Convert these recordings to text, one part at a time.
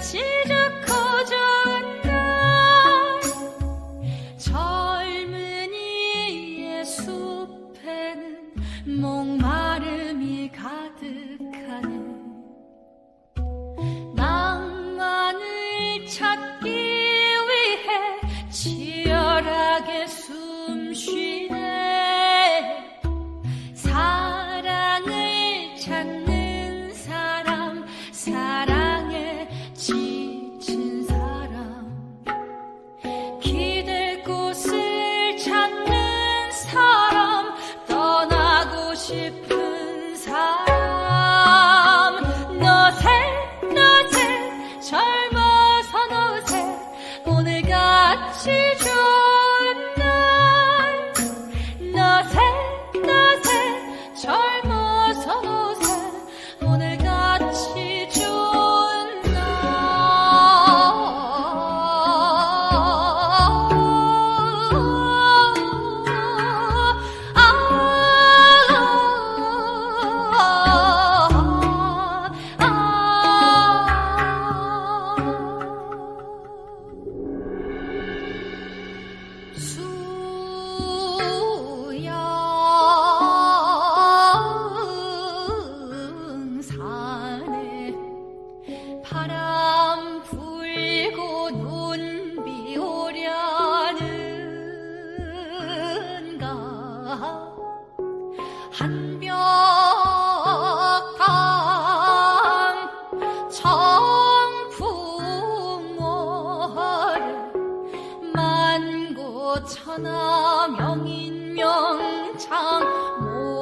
시작하자한다. 젊은이의 숲에는 목마름이 가득하는 낭만을 찾기 산에 바람 불고 눈 비오려는가 한벽강 청풍월에 만고 천하 명인 명창 모.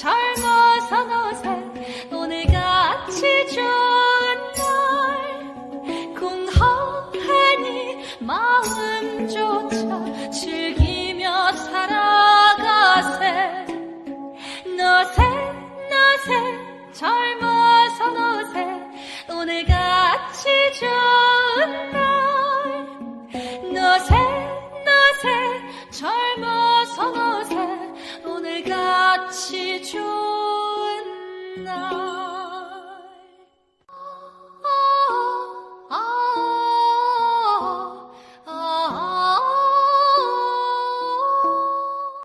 젊어서 너살 오늘같이 좋은 날. 궁허하니 마음조차 즐기며 살아가세. 너새 너새 젊어서 너새 오늘같이 좋은 날. 其中啊